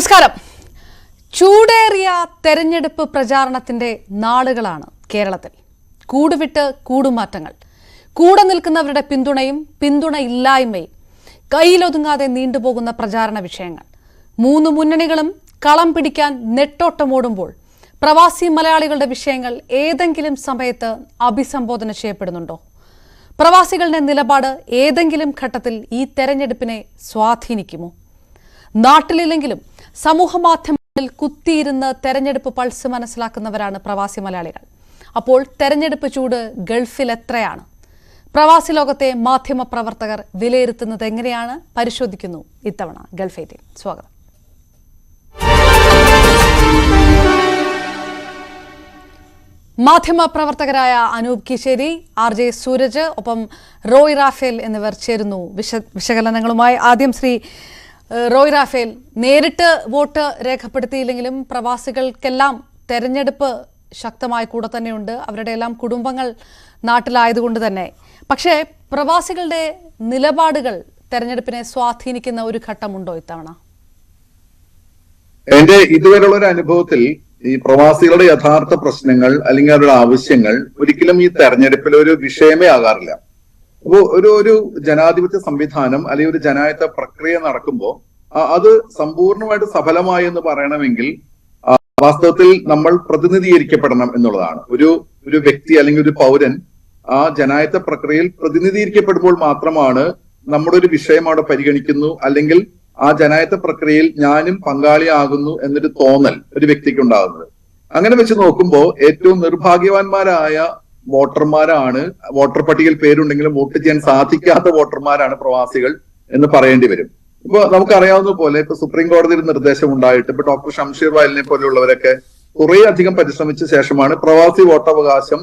നമസ്കാരം. ചൂടേറിയ തെരഞ്ഞെടുപ്പ് പ്രചാരണത്തിന്റെ നാളുകളാണ് കേരളത്തിൽ. കൂടുവിട്ട് കൂടുമാറ്റങ്ങൾ. കൂടെ നിൽക്കുന്നവരുടെ പിന്തുണയും പിന്തുണ ഇല്ലായ്മയും കയ്യിലൊതുങ്ങാതെ നീണ്ടുപോകുന്ന പ്രചാരണ വിഷയങ്ങൾ. മൂന്ന് മുന്നണികളും കളം പിടിക്കാൻ നെട്ടോട്ടമോടുമ്പോൾ പ്രവാസി മലയാളികളുടെ വിഷയങ്ങൾ ഏതെങ്കിലും സമയത്ത് അഭിസംബോധന ചെയ്യപ്പെടുന്നുണ്ടോ? പ്രവാസികളുടെ നിലപാട് ഏതെങ്കിലും ഘട്ടത്തിൽ ഈ തെരഞ്ഞെടുപ്പിനെ സ്വാധീനിക്കുമോ? നാട്ടിലില്ലെങ്കിലും സമൂഹ മാധ്യമങ്ങളിൽ കുത്തിയിരുന്ന് തെരഞ്ഞെടുപ്പ് പൾസ് മനസ്സിലാക്കുന്നവരാണ് പ്രവാസി മലയാളികൾ. അപ്പോൾ തെരഞ്ഞെടുപ്പ് ചൂട് ഗൾഫിൽ എത്രയാണ്? പ്രവാസി ലോകത്തെ മാധ്യമ പ്രവർത്തകർ വിലയിരുത്തുന്നത് എങ്ങനെയാണ്? പരിശോധിക്കുന്നു ഇത്തവണ ഗൾഫ് എയ്റ്റീൻ. സ്വാഗതം. മാധ്യമ പ്രവർത്തകരായ അനൂപ് കിശേരി ആർ ജെ സൂരജ് ഒപ്പം റോയ് റാഫേൽ എന്നിവർ ചേരുന്നു വിശകലനങ്ങളുമായി. ആദ്യം ശ്രീ റോയ് റാഫേൽ നേരിട്ട് വോട്ട് രേഖപ്പെടുത്തിയില്ലെങ്കിലും പ്രവാസികൾക്കെല്ലാം തെരഞ്ഞെടുപ്പ് ശക്തമായി കൂടെ തന്നെയുണ്ട്. അവരുടെ എല്ലാം കുടുംബങ്ങൾ നാട്ടിലായതുകൊണ്ട് തന്നെ. പക്ഷേ പ്രവാസികളുടെ നിലപാടുകൾ തെരഞ്ഞെടുപ്പിനെ സ്വാധീനിക്കുന്ന ഒരു ഘട്ടമുണ്ടോ ഇത്തവണ? എന്റെ ഇതുവരെയുള്ള ഒരു അനുഭവത്തിൽ ഈ പ്രവാസികളുടെ യഥാർത്ഥ പ്രശ്നങ്ങൾ അല്ലെങ്കിൽ അവരുടെ ആവശ്യങ്ങൾ ഒരിക്കലും ഈ തെരഞ്ഞെടുപ്പിൽ ഒരു വിഷയമേ ആകാറില്ല. അപ്പോ ഒരു ഒരു ജനാധിപത്യ സംവിധാനം അല്ലെങ്കിൽ ഒരു ജനായത്ത പ്രക്രിയ നടക്കുമ്പോൾ അത് സമ്പൂർണമായിട്ട് സഫലമായി എന്ന് പറയണമെങ്കിൽ വാസ്തവത്തിൽ നമ്മൾ പ്രതിനിധീകരിക്കപ്പെടണം എന്നുള്ളതാണ്. ഒരു ഒരു വ്യക്തി അല്ലെങ്കിൽ ഒരു പൗരൻ ആ ജനായത്ത പ്രക്രിയയിൽ പ്രതിനിധീകരിക്കപ്പെടുമ്പോൾ മാത്രമാണ് നമ്മുടെ ഒരു വിഷയം അവിടെ പരിഗണിക്കുന്നു അല്ലെങ്കിൽ ആ ജനായത്ത പ്രക്രിയയിൽ ഞാനും പങ്കാളിയാകുന്നു എന്നൊരു തോന്നൽ ഒരു വ്യക്തിക്ക് ഉണ്ടാകുന്നത് അങ്ങനെ വെച്ച് നോക്കുമ്പോൾ ഏറ്റവും നിർഭാഗ്യവാന്മാരായ വോട്ടർമാരാണ് വോട്ടർ പട്ടികയിൽ പേരുണ്ടെങ്കിലും വോട്ട് ചെയ്യാൻ സാധിക്കാത്ത വോട്ടർമാരാണ് പ്രവാസികൾ എന്ന് പറയേണ്ടി വരും. ഇപ്പൊ നമുക്കറിയാവുന്ന പോലെ ഇപ്പൊ സുപ്രീം കോടതിയിൽ നിർദ്ദേശം ഉണ്ടായിട്ട് ഇപ്പൊ ഡോക്ടർ ഷംഷീർ വയലിനെ പോലെയുള്ളവരൊക്കെ കുറെ അധികം പരിശ്രമിച്ച ശേഷമാണ് പ്രവാസി വോട്ടവകാശം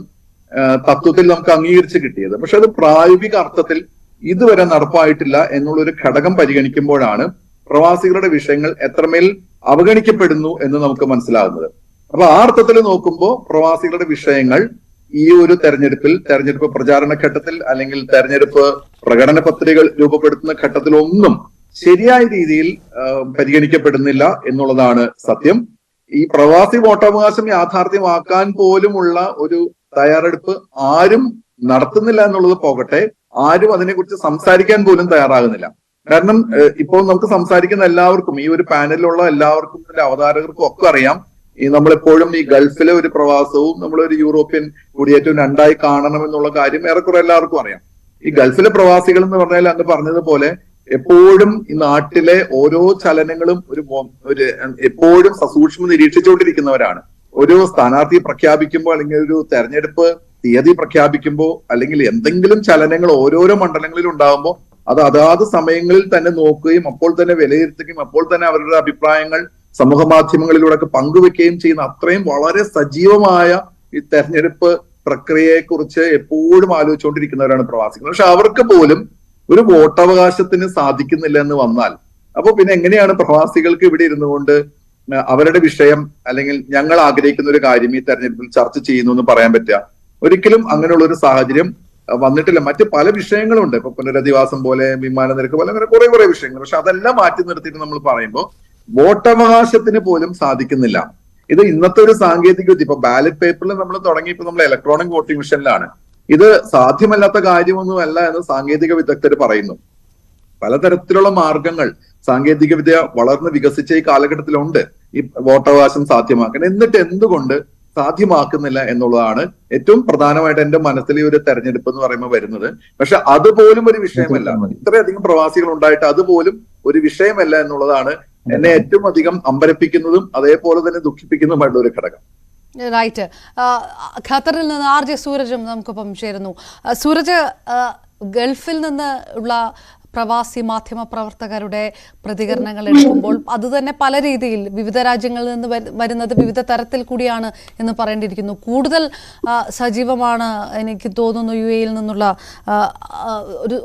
തത്വത്തിൽ നമുക്ക് അംഗീകരിച്ച് കിട്ടിയത്. പക്ഷെ അത് പ്രായോഗിക അർത്ഥത്തിൽ ഇതുവരെ നടപ്പായിട്ടില്ല എന്നുള്ളൊരു ഘടകം പരിഗണിക്കുമ്പോഴാണ് പ്രവാസികളുടെ വിഷയങ്ങൾ എത്രമേൽ അവഗണിക്കപ്പെടുന്നു എന്ന് നമുക്ക് മനസ്സിലാകുന്നത് അപ്പൊ ആ അർത്ഥത്തിൽ നോക്കുമ്പോൾ പ്രവാസികളുടെ വിഷയങ്ങൾ ഈ ഒരു തെരഞ്ഞെടുപ്പിൽ തെരഞ്ഞെടുപ്പ് പ്രചാരണ ഘട്ടത്തിൽ അല്ലെങ്കിൽ തെരഞ്ഞെടുപ്പ് പ്രകടന പത്രികകൾ രൂപപ്പെടുത്തുന്ന ഘട്ടത്തിലൊന്നും ശരിയായ രീതിയിൽ പരിഗണിക്കപ്പെടുന്നില്ല എന്നുള്ളതാണ് സത്യം. ഈ പ്രവാസി വോട്ടവകാശം യാഥാർത്ഥ്യമാക്കാൻ പോലുമുള്ള ഒരു തയ്യാറെടുപ്പ് ആരും നടത്തുന്നില്ല എന്നുള്ളത് പോകട്ടെ. ആരും അതിനെക്കുറിച്ച് സംസാരിക്കാൻ പോലും തയ്യാറാകുന്നില്ല. കാരണം ഇപ്പോൾ നമുക്ക് സംസാരിക്കുന്ന എല്ലാവർക്കും ഈ ഒരു പാനലിലുള്ള എല്ലാവർക്കും അവതാരകർക്കും ഒക്കെ അറിയാം. ഈ നമ്മളെപ്പോഴും ഈ ഗൾഫിലെ ഒരു പ്രവാസവും നമ്മളൊരു യൂറോപ്യൻ കുടിയേറ്റവും രണ്ടായി കാണണം എന്നുള്ള കാര്യം ഏറെക്കുറെ എല്ലാവർക്കും അറിയാം. ഈ ഗൾഫിലെ പ്രവാസികൾ എന്ന് പറഞ്ഞാൽ അന്ന് പറഞ്ഞതുപോലെ എപ്പോഴും ഈ നാട്ടിലെ ഓരോ ചലനങ്ങളും ഒരു ഒരു എപ്പോഴും സസൂക്ഷ്മം നിരീക്ഷിച്ചുകൊണ്ടിരിക്കുന്നവരാണ്. ഒരു സ്ഥാനാർത്ഥി പ്രഖ്യാപിക്കുമ്പോൾ അല്ലെങ്കിൽ ഒരു തെരഞ്ഞെടുപ്പ് തീയതി പ്രഖ്യാപിക്കുമ്പോൾ അല്ലെങ്കിൽ എന്തെങ്കിലും ചലനങ്ങൾ ഓരോരോ മണ്ഡലങ്ങളിൽ ഉണ്ടാകുമ്പോൾ അത് അതാത് സമയങ്ങളിൽ തന്നെ നോക്കുകയും അപ്പോൾ തന്നെ വിലയിരുത്തുകയും അപ്പോൾ തന്നെ അവരുടെ അഭിപ്രായങ്ങൾ സമൂഹ മാധ്യമങ്ങളിലൂടെ ഒക്കെ പങ്കുവെക്കുകയും ചെയ്യുന്ന അത്രയും വളരെ സജീവമായ ഈ തെരഞ്ഞെടുപ്പ് പ്രക്രിയയെ കുറിച്ച് എപ്പോഴും ആലോചിച്ചുകൊണ്ടിരിക്കുന്നവരാണ് പ്രവാസികൾ. പക്ഷെ അവർക്ക് പോലും ഒരു വോട്ടവകാശത്തിന് സാധിക്കുന്നില്ല എന്ന് വന്നാൽ അപ്പൊ പിന്നെ എങ്ങനെയാണ് പ്രവാസികൾക്ക് ഇവിടെ ഇരുന്നുകൊണ്ട് അവരുടെ വിഷയം അല്ലെങ്കിൽ ഞങ്ങൾ ആഗ്രഹിക്കുന്ന ഒരു കാര്യം ഈ തെരഞ്ഞെടുപ്പിൽ ചർച്ച ചെയ്യുന്നു എന്ന് പറയാൻ പറ്റുക? ഒരിക്കലും അങ്ങനെയുള്ള ഒരു സാഹചര്യം വന്നിട്ടില്ല. മറ്റ് പല വിഷയങ്ങളുണ്ട്. ഇപ്പൊ പുനരധിവാസം പോലെ വിമാന നിരക്ക് പോലെ അങ്ങനെ കുറെ കുറെ വിഷയങ്ങൾ. പക്ഷെ അതെല്ലാം മാറ്റി നിർത്തിയിട്ട് നമ്മൾ പറയുമ്പോൾ വോട്ടവകാശത്തിന് പോലും സാധിക്കുന്നില്ല. ഇത് ഇന്നത്തെ ഒരു സാങ്കേതിക വിദ്യ ഇപ്പൊ ബാലറ്റ് പേപ്പറിൽ നമ്മൾ തുടങ്ങി ഇപ്പൊ നമ്മൾ ഇലക്ട്രോണിക് വോട്ടിംഗ് മെഷീനിലാണ് ഇത് സാധ്യമല്ലാത്ത കാര്യമൊന്നുമല്ല എന്ന് സാങ്കേതിക വിദഗ്ധർ പറയുന്നു. പലതരത്തിലുള്ള മാർഗങ്ങൾ സാങ്കേതിക വിദ്യ വളർന്ന് വികസിച്ച ഈ കാലഘട്ടത്തിലുണ്ട്. ഈ വോട്ടവകാശം സാധ്യമാക്കാൻ. എന്നിട്ട് എന്തുകൊണ്ട് സാധ്യമാക്കുന്നില്ല എന്നുള്ളതാണ് ഏറ്റവും പ്രധാനമായിട്ട് എന്റെ മനസ്സിൽ ഈ ഒരു തെരഞ്ഞെടുപ്പ് എന്ന് പറയുമ്പോൾ വരുന്നത്. പക്ഷെ അതുപോലും ഒരു വിഷയമല്ല. ഇത്രയധികം പ്രവാസികൾ ഉണ്ടായിട്ട് അതുപോലും ഒരു വിഷയമല്ല എന്നുള്ളതാണ് എന്നെ ഏറ്റവും അധികം അമ്പരപ്പിക്കുന്നതും അതേപോലെ തന്നെ ദുഃഖിപ്പിക്കുന്നതുമായിട്ടുള്ള ഒരു ഘടകം. റൈറ്റ് ഖത്തറിൽ നിന്ന് ആർ ജെ സൂരജും നമുക്കൊപ്പം ചേരുന്നു. സൂരജ് ഗൾഫിൽ നിന്ന് ഉള്ള പ്രവാസി മാധ്യമ പ്രവർത്തകരുടെ പ്രതികരണങ്ങൾ എടുക്കുമ്പോൾ അത് തന്നെ പല രീതിയിൽ വിവിധ രാജ്യങ്ങളിൽ നിന്ന് വരുന്നത് വിവിധ തരത്തിൽ കൂടിയാണ് എന്ന് പറയേണ്ടിയിരിക്കുന്നു. കൂടുതൽ സജീവമാണ് എനിക്ക് തോന്നുന്നു യു എയിൽ നിന്നുള്ള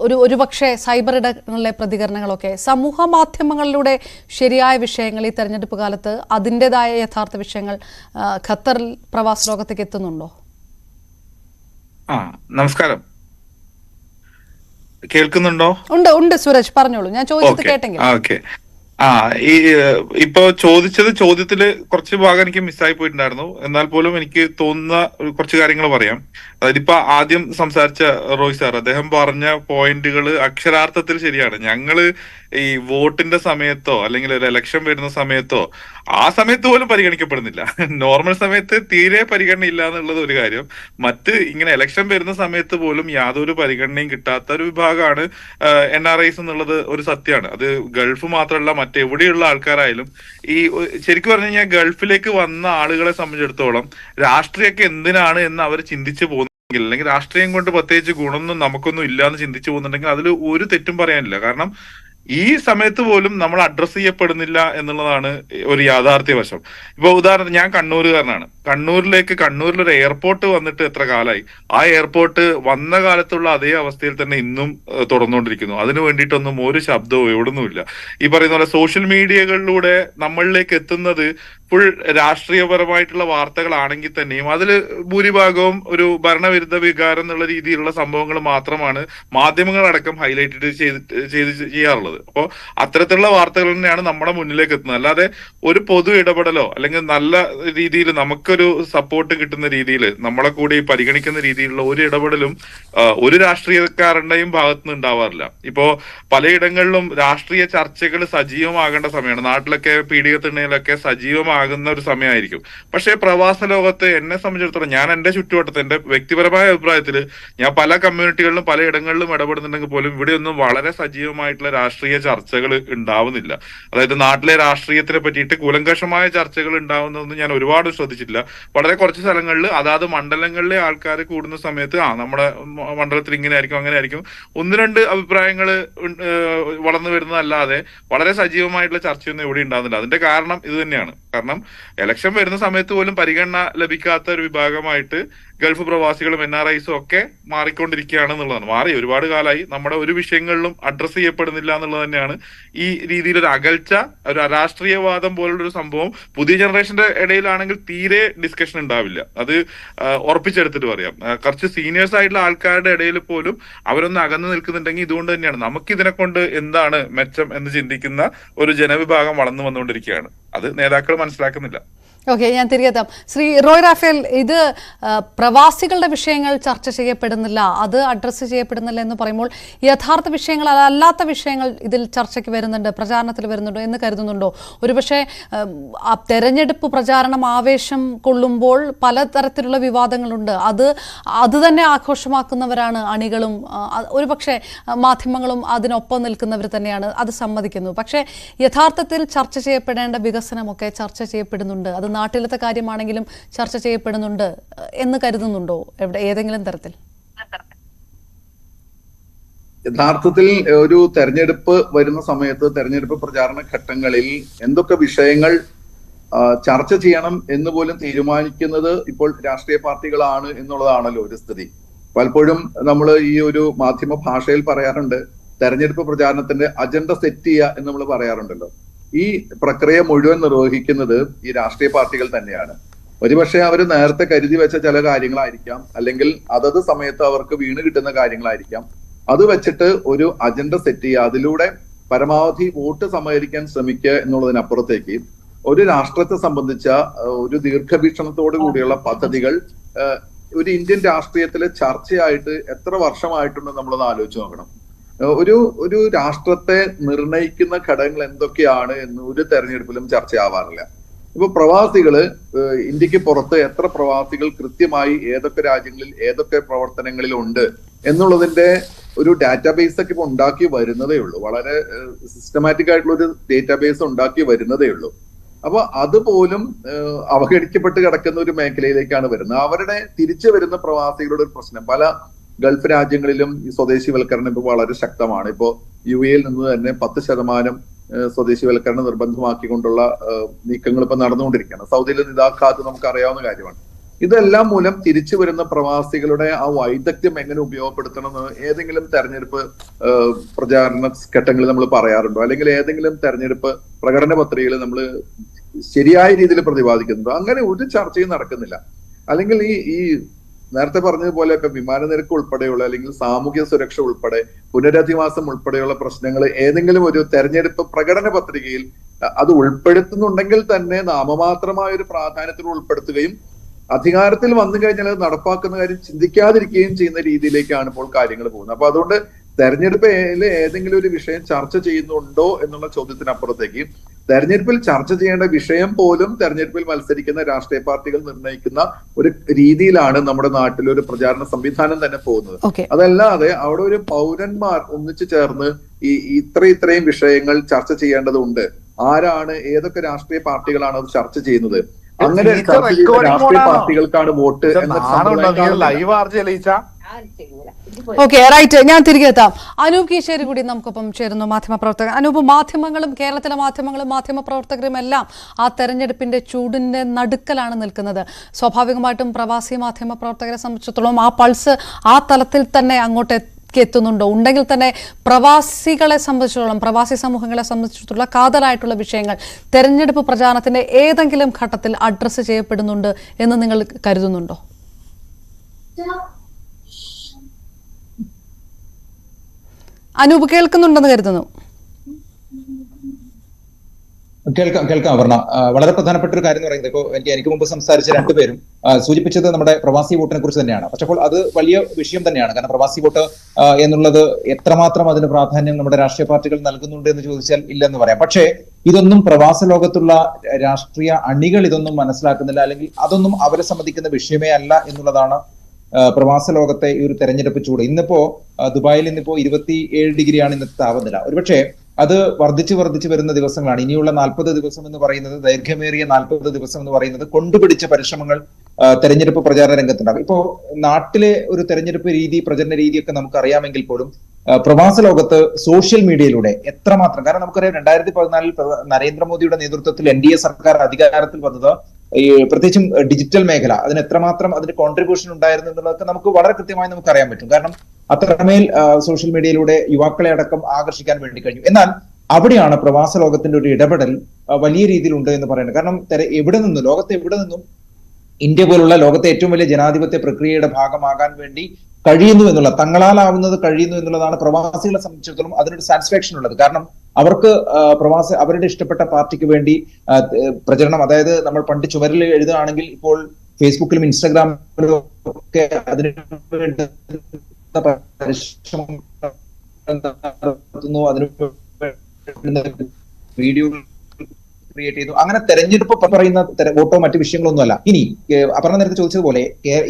ഒരു ഒരു പക്ഷേ സൈബർ ഇടങ്ങളിലെ പ്രതികരണങ്ങളൊക്കെ. സമൂഹ മാധ്യമങ്ങളിലൂടെ ശരിയായ വിഷയങ്ങൾ ഈ തെരഞ്ഞെടുപ്പ് കാലത്ത് അതിന്റെതായ യഥാർത്ഥ വിഷയങ്ങൾ ഖത്തറിൽ പ്രവാസ ലോകത്തേക്ക് എത്തുന്നുണ്ടോ? ആ നമസ്കാരം. കേൾക്കുന്നുണ്ടോ? ഉണ്ട് ഉണ്ട് സുരേഷ് പറഞ്ഞോളൂ. ഞാൻ ചോദിച്ചത് ഓക്കെ കേട്ടെങ്കിൽ. ഓക്കെ ആ ഈ ഇപ്പോ ഇപ്പൊ ചോദിച്ചത് ചോദ്യത്തിൽ കുറച്ച് ഭാഗം എനിക്ക് മിസ്സായി പോയിട്ടുണ്ടായിരുന്നു. എന്നാൽ പോലും എനിക്ക് തോന്നുന്ന കുറച്ച് കാര്യങ്ങൾ പറയാം. അതായത് ഇപ്പൊ ആദ്യം സംസാരിച്ച റോയ് സാർ അദ്ദേഹം പറഞ്ഞ പോയിന്റുകൾ അക്ഷരാർത്ഥത്തിൽ ശരിയാണ്. ഞങ്ങൾ ഈ വോട്ടിന്റെ സമയത്തോ അല്ലെങ്കിൽ ഒരു ഇലക്ഷൻ വരുന്ന സമയത്തോ ആ സമയത്ത് പോലും പരിഗണിക്കപ്പെടുന്നില്ല. നോർമൽ സമയത്ത് തീരെ പരിഗണന ഇല്ല എന്നുള്ളത് ഒരു കാര്യം. മറ്റ് ഇങ്ങനെ ഇലക്ഷൻ വരുന്ന സമയത്ത് പോലും യാതൊരു പരിഗണനയും കിട്ടാത്ത ഒരു വിഭാഗമാണ് എൻ ആർ ഐസ് എന്നുള്ളത് ഒരു സത്യമാണ്. അത് ഗൾഫ് മാത്രമല്ല മറ്റെവിടെയുള്ള ആൾക്കാരായാലും ഈ ശരിക്കും പറഞ്ഞു കഴിഞ്ഞാൽ ഗൾഫിലേക്ക് വന്ന ആളുകളെ സംബന്ധിച്ചിടത്തോളം രാഷ്ട്രീയമൊക്കെ എന്തിനാണ് എന്ന് അവർ ചിന്തിച്ചു പോകുന്നത് അല്ലെങ്കിൽ രാഷ്ട്രീയം കൊണ്ട് പ്രത്യേകിച്ച് ഗുണമൊന്നും നമുക്കൊന്നും ഇല്ലാന്ന് ചിന്തിച്ചു പോകുന്നുണ്ടെങ്കിൽ അതിൽ ഒരു തെറ്റും പറയാനില്ല. കാരണം ഈ സമയത്ത് പോലും നമ്മൾ അഡ്രസ്സ് ചെയ്യപ്പെടുന്നില്ല എന്നുള്ളതാണ് ഒരു യാഥാർത്ഥ്യ വശം. ഇപ്പൊ ഉദാഹരണത്തിന് ഞാൻ കണ്ണൂരുകാരനാണ്. കണ്ണൂരിലേക്ക് കണ്ണൂരിൽ ഒരു എയർപോർട്ട് വന്നിട്ട് എത്ര കാലമായി ആ എയർപോർട്ട് വന്ന കാലത്തുള്ള അതേ അവസ്ഥയിൽ തന്നെ ഇന്നും തുടർന്നുകൊണ്ടിരിക്കുന്നു. അതിനു വേണ്ടിയിട്ടൊന്നും ഒരു ശബ്ദവും എവിടുന്നുമില്ല. ഈ പറയുന്ന പോലെ സോഷ്യൽ മീഡിയകളിലൂടെ നമ്മളിലേക്ക് എത്തുന്നത് ഫുൾ രാഷ്ട്രീയപരമായിട്ടുള്ള വാർത്തകളാണെങ്കിൽ തന്നെയും അതിൽ ഭൂരിഭാഗവും ഒരു ഭരണവിരുദ്ധ വികാരം എന്നുള്ള രീതിയിലുള്ള സംഭവങ്ങൾ മാത്രമാണ് മാധ്യമങ്ങളടക്കം ഹൈലൈറ്റ് ചെയ്ത് ചെയ്ത് ചെയ്യാറുള്ളത്. അപ്പോൾ അത്തരത്തിലുള്ള വാർത്തകൾ തന്നെയാണ് നമ്മുടെ മുന്നിലേക്ക് എത്തുന്നത്. അല്ലാതെ ഒരു പൊതു ഇടപെടലോ അല്ലെങ്കിൽ നല്ല രീതിയിൽ നമുക്കൊരു സപ്പോർട്ട് കിട്ടുന്ന രീതിയിൽ നമ്മളെ കൂടി പരിഗണിക്കുന്ന രീതിയിലുള്ള ഒരു ഇടപെടലും ഒരു രാഷ്ട്രീയക്കാരന്റെയും ഭാഗത്തുനിന്ന് ഉണ്ടാവാറില്ല. ഇപ്പോ പലയിടങ്ങളിലും രാഷ്ട്രീയ ചർച്ചകൾ സജീവമാകേണ്ട സമയമാണ്. നാട്ടിലൊക്കെ പീഡികത്തിണ്ണയിലൊക്കെ സജീവമാകുന്ന ഒരു സമയമായിരിക്കും. പക്ഷേ പ്രവാസ ലോകത്തെ എന്നെ സംബന്ധിച്ചിടത്തോളം ഞാൻ എന്റെ ചുറ്റുവട്ടത്ത് എന്റെ വ്യക്തിപരമായ അഭിപ്രായത്തിൽ ഞാൻ പല കമ്മ്യൂണിറ്റികളിലും പലയിടങ്ങളിലും ഇടപെടുന്നുണ്ടെങ്കിൽ പോലും ഇവിടെയൊന്നും വളരെ സജീവമായിട്ടുള്ള രാഷ്ട്രീയ ചർച്ചകൾ ഉണ്ടാവുന്നില്ല. അതായത് നാട്ടിലെ രാഷ്ട്രീയത്തിനെ പറ്റിയിട്ട് കൂലങ്കഷമായ ചർച്ചകൾ ഉണ്ടാവുന്നതൊന്നും ഞാൻ ഒരുപാട് ശ്രദ്ധിച്ചിട്ടില്ല. വളരെ കുറച്ച് സ്ഥലങ്ങളിൽ അതാത് മണ്ഡലങ്ങളിലെ ആൾക്കാർ കൂടുന്ന സമയത്ത് ആ നമ്മുടെ മണ്ഡലത്തിൽ ഇങ്ങനെ ആയിരിക്കും അങ്ങനെ ആയിരിക്കും ഒന്ന് രണ്ട് അഭിപ്രായങ്ങൾ വളർന്നു വരുന്നതല്ലാതെ വളരെ സജീവമായിട്ടുള്ള ചർച്ചയൊന്നും ഇവിടെ ഉണ്ടാകുന്നില്ല അതിന്റെ കാരണം ഇത് തന്നെയാണ്. കാരണം എലക്ഷൻ വരുന്ന സമയത്ത് പോലും പരിഗണന ലഭിക്കാത്ത ഒരു വിഭാഗമായിട്ട് ഗൾഫ് പ്രവാസികളും എൻ ആർ ഐസും ഒക്കെ മാറിക്കൊണ്ടിരിക്കുകയാണ് എന്നുള്ളതാണ്. മാറി ഒരുപാട് കാലമായി നമ്മുടെ ഒരു വിഷയങ്ങളിലും അഡ്രസ്സ് ചെയ്യപ്പെടുന്നില്ല എന്നുള്ളത് തന്നെയാണ് ഈ രീതിയിൽ ഒരു അകൽച്ച ഒരു അരാഷ്ട്രീയവാദം പോലുള്ള ഒരു സംഭവം പുതിയ ജനറേഷന്റെ ഇടയിലാണെങ്കിൽ തീരെ ഡിസ്കഷൻ ഉണ്ടാവില്ല. അത് ഉറപ്പിച്ചെടുത്തിട്ട് പറയാം. കുറച്ച് സീനിയേഴ്സ് ആയിട്ടുള്ള ആൾക്കാരുടെ ഇടയിൽ പോലും അവരൊന്ന് അകന്നു നിൽക്കുന്നുണ്ടെങ്കിൽ ഇതുകൊണ്ട് തന്നെയാണ്. നമുക്ക് ഇതിനെ കൊണ്ട് എന്താണ് മെച്ചം എന്ന് ചിന്തിക്കുന്ന ഒരു ജനവിഭാഗം വളർന്നു വന്നുകൊണ്ടിരിക്കുകയാണ്. അത് നേതാക്കൾ മനസ്സിലാക്കുന്നില്ല. ഓക്കെ ഞാൻ തിരികെത്താം ശ്രീ റോയ് റാഫേൽ ഇത് പ്രവാസികളുടെ വിഷയങ്ങൾ ചർച്ച ചെയ്യപ്പെടുന്നില്ല അത് അഡ്രസ്സ് ചെയ്യപ്പെടുന്നില്ല എന്ന് പറയുമ്പോൾ യഥാർത്ഥ വിഷയങ്ങൾ അല്ലാത്ത വിഷയങ്ങൾ ഇതിൽ ചർച്ചയ്ക്ക് വരുന്നുണ്ട് പ്രചാരണത്തിൽ വരുന്നുണ്ടോ എന്ന് കരുതുന്നുണ്ടോ? ഒരുപക്ഷെ തെരഞ്ഞെടുപ്പ് പ്രചാരണം ആവേശം കൊള്ളുമ്പോൾ പലതരത്തിലുള്ള വിവാദങ്ങളുണ്ട്. അത് അത് തന്നെ ആഘോഷമാക്കുന്നവരാണ് അണികളും ഒരുപക്ഷെ മാധ്യമങ്ങളും അതിനൊപ്പം നിൽക്കുന്നവർ തന്നെയാണ്. അത് സമ്മതിക്കുന്നു. പക്ഷേ യഥാർത്ഥത്തിൽ ചർച്ച ചെയ്യപ്പെടേണ്ട വികസനമൊക്കെ ചർച്ച ചെയ്യപ്പെടുന്നുണ്ട്. അത് നാട്ടിലത്തെ കാര്യമാണെങ്കിലും ചർച്ച ചെയ്യപ്പെടുന്നുണ്ട് എന്ന് കരുതുന്നുണ്ടോ? എവിടെ ഏതെങ്കിലും തരത്തിൽ? യഥാർത്ഥത്തിൽ ഒരു തെരഞ്ഞെടുപ്പ് വരുന്ന സമയത്ത് തെരഞ്ഞെടുപ്പ് പ്രചാരണ ഘട്ടങ്ങളിൽ എന്തൊക്കെ വിഷയങ്ങൾ ചർച്ച ചെയ്യണം എന്ന് പോലും തീരുമാനിക്കുന്നത് ഇപ്പോൾ രാഷ്ട്രീയ പാർട്ടികളാണ് എന്നുള്ളതാണല്ലോ ഒരു സ്ഥിതി. പലപ്പോഴും നമ്മൾ ഈ ഒരു മാധ്യമ ഭാഷയിൽ പറയാറുണ്ട് തെരഞ്ഞെടുപ്പ് പ്രചാരണത്തിന്റെ അജണ്ട സെറ്റ് ചെയ്യുക എന്ന് നമ്മൾ പറയാറുണ്ടല്ലോ. ഈ പ്രക്രിയ മുഴുവൻ നിർവഹിക്കുന്നത് ഈ രാഷ്ട്രീയ പാർട്ടികൾ തന്നെയാണ്. ഒരുപക്ഷെ അവർ നേരത്തെ കരുതി വെച്ച ചില കാര്യങ്ങളായിരിക്കാം അല്ലെങ്കിൽ അതത് സമയത്ത് അവർക്ക് വീണ് കിട്ടുന്ന കാര്യങ്ങളായിരിക്കാം. അത് വെച്ചിട്ട് ഒരു അജണ്ട സെറ്റ് ചെയ്യുക അതിലൂടെ പരമാവധി വോട്ട് സമാഹരിക്കാൻ ശ്രമിക്കുക എന്നുള്ളതിനപ്പുറത്തേക്ക് ഒരു രാഷ്ട്രത്തെ സംബന്ധിച്ച ഒരു ദീർഘവീക്ഷണത്തോടു കൂടിയുള്ള പദ്ധതികൾ ഒരു ഇന്ത്യൻ രാഷ്ട്രീയത്തിലെ ചർച്ചയായിട്ട് എത്ര വർഷമായിട്ടുണ്ട് നമ്മളൊന്ന് ആലോചിച്ച് നോക്കണം. ഒരു ഒരു രാഷ്ട്രത്തെ നിർണയിക്കുന്ന ഘടകങ്ങൾ എന്തൊക്കെയാണ് എന്ന് ഒരു തെരഞ്ഞെടുപ്പിലും ചർച്ചയാവാറില്ല. ഇപ്പൊ പ്രവാസികൾ ഇന്ത്യയ്ക്ക് പുറത്ത് എത്ര പ്രവാസികൾ കൃത്യമായി ഏതൊക്കെ രാജ്യങ്ങളിൽ ഏതൊക്കെ പ്രവർത്തനങ്ങളിൽ ഉണ്ട് എന്നുള്ളതിന്റെ ഒരു ഡാറ്റാബേസ് ഒക്കെ ഇപ്പൊ ഉണ്ടാക്കി വരുന്നതേ ഉള്ളൂ. വളരെ സിസ്റ്റമാറ്റിക് ആയിട്ടുള്ള ഒരു ഡേറ്റാബേസ് ഉണ്ടാക്കി വരുന്നതേ ഉള്ളൂ. അപ്പൊ അതുപോലും അവഗണിക്കപ്പെട്ട് കിടക്കുന്ന ഒരു മേഖലയിലേക്കാണ് വരുന്നത്. അവരുടെ തിരിച്ചു വരുന്ന പ്രവാസികളുടെ ഒരു പ്രശ്നം. പല ഗൾഫ് രാജ്യങ്ങളിലും ഈ സ്വദേശിവൽക്കരണം ഇപ്പോൾ വളരെ ശക്തമാണ്. ഇപ്പോൾ യു എയിൽ നിന്ന് തന്നെ പത്ത് ശതമാനം സ്വദേശിവൽക്കരണം നിർബന്ധമാക്കിക്കൊണ്ടുള്ള നീക്കങ്ങൾ ഇപ്പൊ നടന്നുകൊണ്ടിരിക്കുകയാണ്. സൗദിയിൽ നിതാഖാത്ത് നമുക്ക് അറിയാവുന്ന കാര്യമാണ്. ഇതെല്ലാം മൂലം തിരിച്ചു വരുന്ന പ്രവാസികളുടെ ആ വൈദഗ്ധ്യം എങ്ങനെ ഉപയോഗപ്പെടുത്തണം എന്ന് ഏതെങ്കിലും തെരഞ്ഞെടുപ്പ് പ്രചാരണ ഘട്ടങ്ങളിൽ നമ്മൾ പറയാറുണ്ടോ? അല്ലെങ്കിൽ ഏതെങ്കിലും തെരഞ്ഞെടുപ്പ് പ്രകടന പത്രികയിൽ നമ്മൾ ശരിയായ രീതിയിൽ പ്രതിപാദിക്കുന്നുണ്ടോ? അങ്ങനെ ഒരു ചർച്ചയും നടക്കുന്നില്ല. അല്ലെങ്കിൽ ഈ ഈ നേരത്തെ പറഞ്ഞതുപോലെ ഇപ്പൊ വിമാന നിരക്ക് ഉൾപ്പെടെയുള്ള അല്ലെങ്കിൽ സാമൂഹ്യ സുരക്ഷ ഉൾപ്പെടെ പുനരധിവാസം ഉൾപ്പെടെയുള്ള പ്രശ്നങ്ങൾ ഏതെങ്കിലും ഒരു തെരഞ്ഞെടുപ്പ് പ്രകടന പത്രികയിൽ അത് ഉൾപ്പെടുത്തുന്നുണ്ടെങ്കിൽ തന്നെ നാമമാത്രമായ ഒരു പ്രാധാന്യത്തിൽ ഉൾപ്പെടുത്തുകയും അധികാരത്തിൽ വന്നു കഴിഞ്ഞാൽ അത് നടപ്പാക്കുന്ന കാര്യം ചിന്തിക്കാതിരിക്കുകയും ചെയ്യുന്ന രീതിയിലേക്കാണ് ഇപ്പോൾ കാര്യങ്ങൾ പോകുന്നത്. അപ്പൊ അതുകൊണ്ട് തെരഞ്ഞെടുപ്പിൽ ഏതെങ്കിലും ഒരു വിഷയം ചർച്ച ചെയ്യുന്നുണ്ടോ എന്നുള്ള ചോദ്യത്തിനപ്പുറത്തേക്ക് തെരഞ്ഞെടുപ്പിൽ ചർച്ച ചെയ്യേണ്ട വിഷയം പോലും തെരഞ്ഞെടുപ്പിൽ മത്സരിക്കുന്ന രാഷ്ട്രീയ പാർട്ടികൾ നിർണയിക്കുന്ന ഒരു രീതിയിലാണ് നമ്മുടെ നാട്ടിൽ ഒരു പ്രചാരണ സംവിധാനം തന്നെ പോകുന്നത്. അതല്ലാതെ അവിടെ ഒരു പൗരന്മാർ ഒന്നിച്ചു ചേർന്ന് ഈ ഇത്ര ഇത്രയും വിഷയങ്ങൾ ചർച്ച ചെയ്യേണ്ടതുണ്ട്. ആരാണ് ഏതൊക്കെ രാഷ്ട്രീയ പാർട്ടികളാണ് അത് ചർച്ച ചെയ്യുന്നത്? അങ്ങനെ രാഷ്ട്രീയ പാർട്ടികൾക്കാണ് വോട്ട് എന്ന ലൈവ് ആർജി ലയിച്ച ഓക്കെ റൈറ്റ്. ഞാൻ തിരികെ എത്താം. അനൂപ് കീശേരി കൂടി നമുക്കൊപ്പം ചേരുന്നു മാധ്യമപ്രവർത്തകർ അനൂപ് മാധ്യമങ്ങളും കേരളത്തിലെ മാധ്യമങ്ങളും മാധ്യമപ്രവർത്തകരും എല്ലാം ആ തെരഞ്ഞെടുപ്പിന്റെ ചൂടിന്റെ നടുക്കലാണ് നിൽക്കുന്നത്. സ്വാഭാവികമായിട്ടും പ്രവാസി മാധ്യമപ്രവർത്തകരെ സംബന്ധിച്ചിടത്തോളം ആ പൾസ് ആ തലത്തിൽ തന്നെ അങ്ങോട്ട് എത്തുന്നുണ്ടോ ഉണ്ടെങ്കിൽ തന്നെ പ്രവാസികളെ സംബന്ധിച്ചിടത്തോളം പ്രവാസി സമൂഹങ്ങളെ സംബന്ധിച്ചിടത്തോളം കാതലായിട്ടുള്ള വിഷയങ്ങൾ തെരഞ്ഞെടുപ്പ് പ്രചാരണത്തിന്റെ ഏതെങ്കിലും ഘട്ടത്തിൽ അഡ്രസ്സ് ചെയ്യപ്പെടുന്നുണ്ട് എന്ന് നിങ്ങൾ കരുതുന്നുണ്ടോ? അനൂപ് കേൾക്കുന്നുണ്ടെന്ന് കരുതുന്നു. കേൾക്കാം കേൾക്കാം അപർണ. വളരെ പ്രധാനപ്പെട്ട ഒരു കാര്യം എന്ന് പറയുന്നത് ഇപ്പോൾ എനിക്ക് എനിക്ക് മുമ്പ് സംസാരിച്ച രണ്ടുപേരും സൂചിപ്പിച്ചത് നമ്മുടെ പ്രവാസി വോട്ടിനെ കുറിച്ച് തന്നെയാണ്. പക്ഷെ അപ്പോൾ അത് വലിയ വിഷയം തന്നെയാണ്. കാരണം പ്രവാസി വോട്ട് എന്നുള്ളത് എത്രമാത്രം അതിന് പ്രാധാന്യം നമ്മുടെ രാഷ്ട്രീയ പാർട്ടികൾ നൽകുന്നുണ്ട് എന്ന് ചോദിച്ചാൽ ഇല്ലെന്ന് പറയാം. പക്ഷേ ഇതൊന്നും പ്രവാസ ലോകത്തുള്ള രാഷ്ട്രീയ അണികൾ ഇതൊന്നും മനസ്സിലാക്കുന്നില്ല. അല്ലെങ്കിൽ അതൊന്നും അവരെ സംബന്ധിക്കുന്ന വിഷയമേ അല്ല എന്നുള്ളതാണ് പ്രവാസ ലോകത്തെ ഈ ഒരു തെരഞ്ഞെടുപ്പ് ചൂട്. ഇന്നിപ്പോ ദുബായിൽ ഇന്നിപ്പോ ഇരുപത്തി ഏഴ് ഡിഗ്രിയാണ് ഇന്നത്തെ താപനില. ഒരുപക്ഷെ അത് വർദ്ധിച്ചു വർദ്ധിച്ചു വരുന്ന ദിവസങ്ങളാണ്. ഇനിയുള്ള നാൽപ്പത് ദിവസം എന്ന് പറയുന്നത് ദൈർഘ്യമേറിയ നാൽപ്പത് ദിവസം എന്ന് പറയുന്നത് കൊണ്ടുപിടിച്ച പരിശ്രമങ്ങൾ തെരഞ്ഞെടുപ്പ് പ്രചാരണ രംഗത്തുണ്ടാകും. ഇപ്പോ നാട്ടിലെ ഒരു തെരഞ്ഞെടുപ്പ് രീതി പ്രചരണ രീതിയൊക്കെ നമുക്ക് അറിയാമെങ്കിൽ പോലും പ്രവാസ ലോകത്ത് സോഷ്യൽ മീഡിയയിലൂടെ എത്രമാത്രം കാരണം നമുക്കറിയാം രണ്ടായിരത്തി പതിനാലിൽ നരേന്ദ്രമോദിയുടെ നേതൃത്വത്തിൽ എൻ ഡി എ സർക്കാർ അധികാരത്തിൽ വന്നത് ഈ പ്രത്യേകിച്ചും ഡിജിറ്റൽ മേഖല അതിന് എത്രമാത്രം അതിന് കോൺട്രിബ്യൂഷൻ ഉണ്ടായിരുന്നു എന്നുള്ളതൊക്കെ നമുക്ക് വളരെ കൃത്യമായി നമുക്ക് അറിയാൻ പറ്റും. കാരണം അത്രമേൽ സോഷ്യൽ മീഡിയയിലൂടെ യുവാക്കളെ അടക്കം ആകർഷിക്കാൻ വേണ്ടി കഴിഞ്ഞു. എന്നാൽ അവിടെയാണ് പ്രവാസ ലോകത്തിന്റെ ഒരു ഇടപെടൽ വലിയ രീതിയിൽ ഉണ്ട് എന്ന് പറയുന്നത്. കാരണം എവിടെ നിന്നും ലോകത്തെ എവിടെ നിന്നും ഇന്ത്യ പോലുള്ള ലോകത്തെ ഏറ്റവും വലിയ ജനാധിപത്യ പ്രക്രിയയുടെ ഭാഗമാകാൻ വേണ്ടി കഴിയുന്നു എന്നുള്ള തങ്ങളാലാവുന്നത് കഴിയുന്നു എന്നുള്ളതാണ് പ്രവാസികളെ സംബന്ധിച്ചിടത്തോളം അതിനൊരു സാറ്റിസ്ഫാക്ഷൻ ഉള്ളത്. കാരണം അവർക്ക് പ്രവാസി അവരുടെ ഇഷ്ടപ്പെട്ട പാർട്ടിക്ക് വേണ്ടി പ്രചരണം അതായത് നമ്മൾ പണ്ട് ചുമരിൽ എഴുതുകയാണെങ്കിൽ ഇപ്പോൾ ഫേസ്ബുക്കിലും ഇൻസ്റ്റാഗ്രാമിലും ഒക്കെ അതിന് വേണ്ടി പരിശ്രമം നടത്തുന്നു. അതിന് വീഡിയോ ക്രിയേറ്റ് ചെയ്തു. അങ്ങനെ തെരഞ്ഞെടുപ്പ് പറയുന്ന വോട്ടോ മറ്റു വിഷയങ്ങളൊന്നുമല്ല. ഇനി അപർണ നേരത്തെ ചോദിച്ചതുപോലെ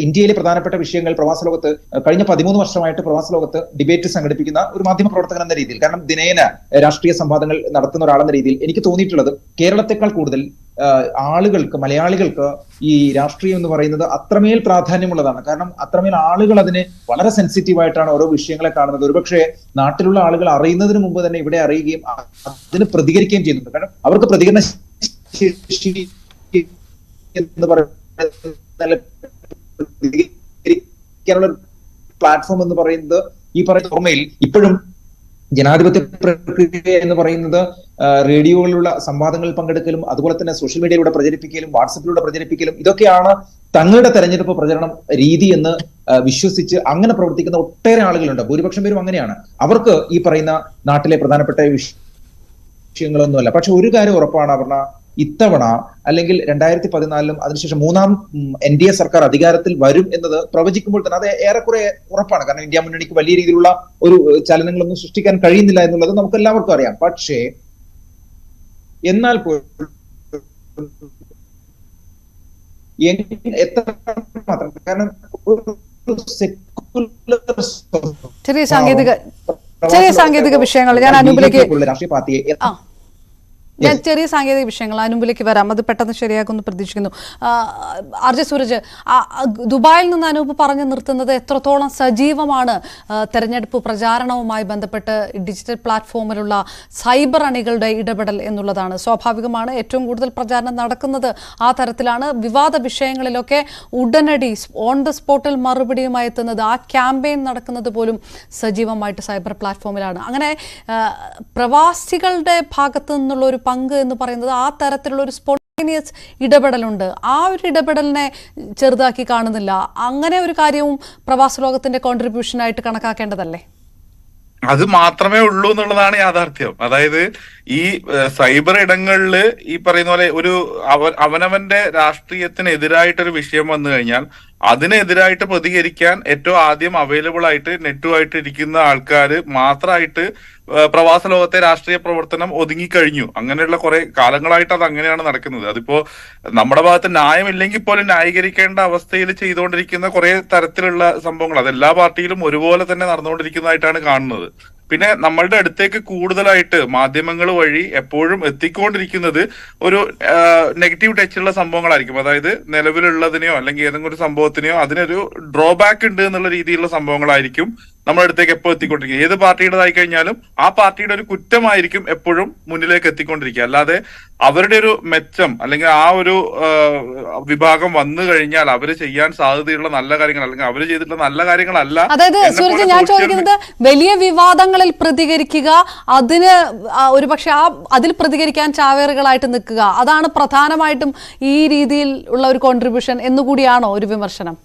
ഇന്ത്യയിലെ പ്രധാനപ്പെട്ട വിഷയങ്ങൾ പ്രവാസ ലോകത്ത് കഴിഞ്ഞ പതിമൂന്ന് വർഷമായിട്ട് പ്രവാസ ലോകത്ത് ഡിബേറ്റ് സംഘടിപ്പിക്കുന്ന ഒരു മാധ്യമ പ്രവർത്തകൻ എന്ന രീതിയിൽ കാരണം ദിനേന രാഷ്ട്രീയ സംവാദങ്ങൾ നടത്തുന്ന ഒരാളെന്ന രീതിയിൽ എനിക്ക് തോന്നിയിട്ടുള്ളത് കേരളത്തെക്കാൾ കൂടുതൽ ആളുകൾക്ക് മലയാളികൾക്ക് ഈ രാഷ്ട്രീയം എന്ന് പറയുന്നത് അത്രമേൽ പ്രാധാന്യമുള്ളതാണ്. കാരണം അത്രമേൽ ആളുകൾ അതിനെ വളരെ സെൻസിറ്റീവ് ആയിട്ടാണ് ഓരോ വിഷയങ്ങളെ കാണുന്നത്. ഒരുപക്ഷെ നാട്ടിലുള്ള ആളുകൾ അറിയുന്നതിന് മുമ്പ് തന്നെ ഇവിടെ അറിയുകയും അതിന് പ്രതികരിക്കുകയും ചെയ്യുന്നുണ്ട്. കാരണം അവർക്ക് പ്രതികരണ ശേഷി എന്ന് പറയുന്ന പ്ലാറ്റ്ഫോം എന്ന് പറയുന്നത് ഈ പറയുന്ന ഓർമ്മയിൽ ഇപ്പോഴും ജനാധിപത്യ പ്രക്രിയ എന്ന് പറയുന്നത് റേഡിയോകളിലുള്ള സംവാദങ്ങളിൽ പങ്കെടുക്കലും അതുപോലെ തന്നെ സോഷ്യൽ മീഡിയയിലൂടെ പ്രചരിപ്പിക്കലും വാട്സപ്പിലൂടെ പ്രചരിപ്പിക്കലും ഇതൊക്കെയാണ് തങ്ങളുടെ തെരഞ്ഞെടുപ്പ് പ്രചരണം രീതി എന്ന് വിശ്വസിച്ച് അങ്ങനെ പ്രവർത്തിക്കുന്ന ഒട്ടേറെ ആളുകളുണ്ട്. ഭൂരിപക്ഷം പേരും അങ്ങനെയാണ്. അവർക്ക് ഈ പറയുന്ന നാട്ടിലെ പ്രധാനപ്പെട്ട വിഷയങ്ങളൊന്നുമല്ല. പക്ഷെ ഒരു കാര്യം ഉറപ്പാണ് അവർണ ഇത്തവണ അല്ലെങ്കിൽ രണ്ടായിരത്തി പതിനാലിലും അതിനുശേഷം മൂന്നാം എൻ ഡി എ സർക്കാർ അധികാരത്തിൽ വരും എന്നത് പ്രവചിക്കുമ്പോൾ തന്നെ അത് ഏറെക്കുറെ ഉറപ്പാണ്. കാരണം ഇന്ത്യ മുന്നണിക്ക് വലിയ രീതിയിലുള്ള ഒരു ചലനങ്ങളൊന്നും സൃഷ്ടിക്കാൻ കഴിയുന്നില്ല എന്നുള്ളത് നമുക്ക് എല്ലാവർക്കും അറിയാം. പക്ഷേ എന്നാൽ പോലും എത്ര മാത്രം? കാരണം ചെറിയ സാങ്കേതിക ചെറിയ സാങ്കേതിക വിഷയങ്ങൾ. ഞാൻ അനൂപിലേക്ക് രാഷ്ട്രീയ പാർട്ടിയെ. ഞാൻ ചെറിയ സാങ്കേതിക വിഷയങ്ങൾ അനുമ്പിലേക്ക് വരാം. അത് പെട്ടെന്ന് ശരിയാക്കുമെന്ന് പ്രതീക്ഷിക്കുന്നു. ആ, സൂരജ് ദുബായിൽ നിന്ന് അനൂപ് പറഞ്ഞു നിർത്തുന്നത് എത്രത്തോളം സജീവമാണ്? തെരഞ്ഞെടുപ്പ് പ്രചാരണവുമായി ബന്ധപ്പെട്ട് ഡിജിറ്റൽ പ്ലാറ്റ്ഫോമിലുള്ള സൈബർ അണികളുടെ ഇടപെടൽ എന്നുള്ളതാണ്. സ്വാഭാവികമാണ് ഏറ്റവും കൂടുതൽ പ്രചാരണം നടക്കുന്നത് ആ തരത്തിലാണ്. വിവാദ വിഷയങ്ങളിലൊക്കെ ഉടനടി ഓൺ ദ സ്പോട്ടിൽ മറുപടിയുമായി എത്തുന്നത് ആ ക്യാമ്പയിൻ നടക്കുന്നത് പോലും സജീവമായിട്ട് സൈബർ പ്ലാറ്റ്ഫോമിലാണ്. അങ്ങനെ പ്രവാസികളുടെ ഭാഗത്തു നിന്നുള്ള ഒരു പങ്ക് എന്ന് പറയുന്നത് ആ തരത്തിലുള്ള ഒരു സ്പോണ്ടേനിയസ് ഇടപെടലുണ്ട്. ആ ഒരു ഇടപെടലിനെ ചെറുതാക്കി കാണുന്നില്ല. അങ്ങനെ ഒരു കാര്യവും പ്രവാസ ലോകത്തിന്റെ കോൺട്രിബ്യൂഷനായിട്ട് കണക്കാക്കേണ്ടതല്ലേ? അത് മാത്രമേ ഉള്ളൂ എന്നുള്ളതാണ് യാഥാർത്ഥ്യം. അതായത് ഈ സൈബർ ഇടങ്ങളിൽ ഈ പറയുന്ന പോലെ ഒരു അവ- അവനവന്റെ രാഷ്ട്രീയത്തിനെതിരായിട്ടൊരു വിഷയം വന്നു കഴിഞ്ഞാൽ അതിനെതിരായിട്ട് പ്രതികരിക്കാൻ ഏറ്റവും ആദ്യം അവൈലബിൾ ആയിട്ട് നെറ്റുമായിട്ട് ഇരിക്കുന്ന ആൾക്കാർ മാത്രമായിട്ട് പ്രവാസ ലോകത്തെ രാഷ്ട്രീയ പ്രവർത്തനം ഒതുങ്ങിക്കഴിഞ്ഞു. അങ്ങനെയുള്ള കുറെ കാലങ്ങളായിട്ട് അത് അങ്ങനെയാണ് നടക്കുന്നത്. അതിപ്പോ നമ്മുടെ ഭാഗത്ത് ന്യായമില്ലെങ്കിൽ പോലും ന്യായീകരിക്കേണ്ട അവസ്ഥയിൽ ചെയ്തുകൊണ്ടിരിക്കുന്ന കുറെ തരത്തിലുള്ള സംഭവങ്ങൾ അത് എല്ലാ പാർട്ടിയിലും ഒരുപോലെ തന്നെ നടന്നുകൊണ്ടിരിക്കുന്നതായിട്ടാണ് കാണുന്നത്. പിന്നെ നമ്മളുടെ അടുത്തേക്ക് കൂടുതലായിട്ട് മാധ്യമങ്ങൾ വഴി എപ്പോഴും എത്തിക്കൊണ്ടിരിക്കുന്നത് ഒരു നെഗറ്റീവ് ടച്ചുള്ള സംഭവങ്ങളായിരിക്കും. അതായത് നിലവിലുള്ളതിനെയോ അല്ലെങ്കിൽ ഏതെങ്കിലും ഒരു സംഭവത്തിനെയോ അതിനൊരു ഡ്രോബാക്ക് ഉണ്ട് എന്നുള്ള രീതിയിലുള്ള സംഭവങ്ങളായിരിക്കും നമ്മുടെ അടുത്തേക്ക് എപ്പോൾ എത്തിക്കൊണ്ടിരിക്കുക ഏത് പാർട്ടിയുടേതായി കഴിഞ്ഞാലും ആ പാർട്ടിയുടെ ഒരു കുറ്റമായിരിക്കും എപ്പോഴും മുന്നിലേക്ക് എത്തിക്കൊണ്ടിരിക്കുക. അല്ലാതെ അവരുടെ ഒരു മെച്ചം അല്ലെങ്കിൽ ആ ഒരു വിഭാഗം വന്നു കഴിഞ്ഞാൽ അവർ ചെയ്യാൻ സാധ്യതയുള്ള നല്ല കാര്യങ്ങൾ അല്ലെങ്കിൽ അവർ ചെയ്തിട്ടുള്ള നല്ല കാര്യങ്ങളല്ല അതായത് സൂരജ് ഞാൻ ചോദിക്കുന്നത് വലിയ വിവാദങ്ങളിൽ പ്രതികരിക്കുക അതിന് ഒരു ഒരുപക്ഷെ ആ അതിൽ പ്രതികരിക്കാൻ ചാവേറുകളായിട്ട് നിൽക്കുക. അതാണ് പ്രധാനമായിട്ടും ഈ രീതിയിൽ ഉള്ള ഒരു കോൺട്രിബ്യൂഷൻ എന്നുകൂടിയാണോ ഒരു വിമർശനം?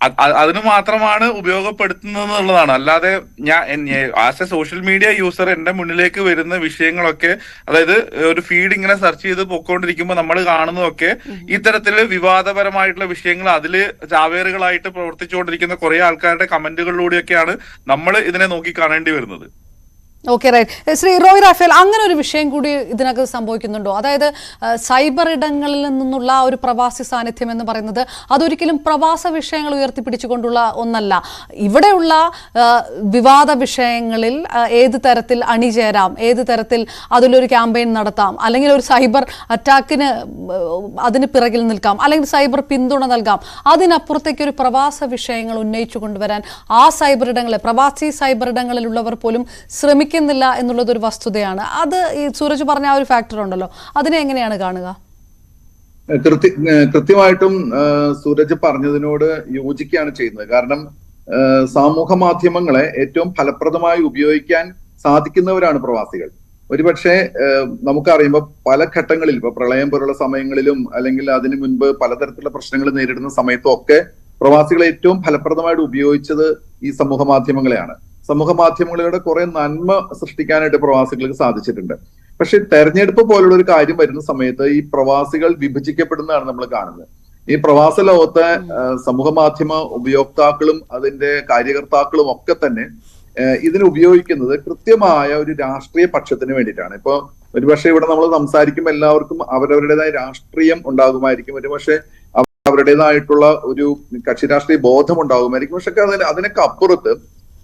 അതിന് മാത്രമാണ് ഉപയോഗപ്പെടുത്തുന്നത് എന്നുള്ളതാണ് അല്ലാതെ ഞാൻ as a social media user എന്റെ മുന്നിലേക്ക് വരുന്ന വിഷയങ്ങളൊക്കെ അതായത് ഒരു ഫീഡ് ഇങ്ങനെ സെർച്ച് ചെയ്ത് പൊക്കോണ്ടിരിക്കുമ്പോൾ നമ്മൾ കാണുന്നതൊക്കെ ഇത്തരത്തിൽ വിവാദപരമായിട്ടുള്ള വിഷയങ്ങൾ അതിൽ ചാവേറുകളായിട്ട് പ്രവർത്തിച്ചുകൊണ്ടിരിക്കുന്ന കുറെ ആൾക്കാരുടെ കമന്റുകളിലൂടെയൊക്കെയാണ് നമ്മൾ ഇതിനെ നോക്കി കാണേണ്ടി വരുന്നത്. Okay right Shri Roy Rafale അങ്ങനെ ഒരു വിഷയം കൂടി ഇതിനകത്ത് സംഭവിക്കുന്നുണ്ടോ? അതായത് സൈബർ ഇടങ്ങളിൽ നിന്നുള്ള ഒരു പ്രവാസി സാന്നിധ്യം എന്ന് പറയുന്നത് അതൊരിക്കലും പ്രവാസ വിഷയങ്ങൾ ഉയർത്തിപ്പിടിച്ചുകൊണ്ടുള്ള ഒന്നല്ല. ഇവിടെയുള്ള വിവാദ വിഷയങ്ങളിൽ ഏത് തരത്തിൽ അണിചേരാം ഏത് തരത്തിൽ അതിലൊരു ക്യാമ്പയിൻ നടത്താം അല്ലെങ്കിൽ ഒരു സൈബർ അറ്റാക്കിന് അതിന് പിറകിൽ നിൽക്കാം അല്ലെങ്കിൽ സൈബർ പിന്തുണ നൽകാം അതിനപ്പുറത്തേക്ക് ഒരു പ്രവാസ വിഷയങ്ങൾ ഉന്നയിച്ചു കൊണ്ടുവരാൻ ആ സൈബർ ഇടങ്ങളെ പ്രവാസി സൈബർ ഇടങ്ങളിലുള്ളവർ പോലും ശ്രമിക്കുന്നില്ല എന്നുള്ളത് ഒരു വസ്തുതയാണ്. അത് ഈ സൂരജ് പറഞ്ഞ ആ ഒരു ഫാക്ടർ ഉണ്ടല്ലോ. അതിനെ എങ്ങനെയാണ് കാണുക? കൃത്യ കൃത്യമായിട്ടും സൂരജ് പറഞ്ഞതിനോട് യോജിക്കുകയാണ് ചെയ്യുന്നത്. കാരണം സാമൂഹ മാധ്യമങ്ങളെ ഏറ്റവും ഫലപ്രദമായി ഉപയോഗിക്കാൻ സാധിക്കുന്നവരാണ് പ്രവാസികൾ. ഒരുപക്ഷെ നമുക്കറിയുമ്പോൾ പല ഘട്ടങ്ങളിൽ ഇപ്പൊ പ്രളയം പോലുള്ള സമയങ്ങളിലും അല്ലെങ്കിൽ അതിനു മുൻപ് പലതരത്തിലുള്ള പ്രശ്നങ്ങൾ നേരിടുന്ന സമയത്തും ഒക്കെ പ്രവാസികളെ ഏറ്റവും ഫലപ്രദമായിട്ട് ഉപയോഗിച്ചത് ഈ സമൂഹ മാധ്യമങ്ങളെയാണ്. സമൂഹ മാധ്യമങ്ങളുടെ കുറെ നന്മ സൃഷ്ടിക്കാനായിട്ട് പ്രവാസികൾക്ക് സാധിച്ചിട്ടുണ്ട്. പക്ഷെ തെരഞ്ഞെടുപ്പ് പോലുള്ള ഒരു കാര്യം വരുന്ന സമയത്ത് ഈ പ്രവാസികൾ വിഭജിക്കപ്പെടുന്നതാണ് നമ്മൾ കാണുന്നത്. ഈ പ്രവാസ ലോകത്തെ സമൂഹ മാധ്യമ ഉപയോക്താക്കളും അതിന്റെ കാര്യകർത്താക്കളും ഒക്കെ തന്നെ ഇതിന് ഉപയോഗിക്കുന്നത് കൃത്യമായ ഒരു രാഷ്ട്രീയ പക്ഷത്തിന് വേണ്ടിയിട്ടാണ്. ഇപ്പൊ ഒരുപക്ഷെ ഇവിടെ നമ്മൾ സംസാരിക്കുമ്പോൾ എല്ലാവർക്കും അവരവരുടേതായ രാഷ്ട്രീയം ഉണ്ടാകുമായിരിക്കും. ഒരുപക്ഷെ അവരുടേതായിട്ടുള്ള ഒരു കക്ഷി രാഷ്ട്രീയ ബോധം ഉണ്ടാകുമായിരിക്കും. പക്ഷെ അതിന് അതിനൊക്കെ അപ്പുറത്ത്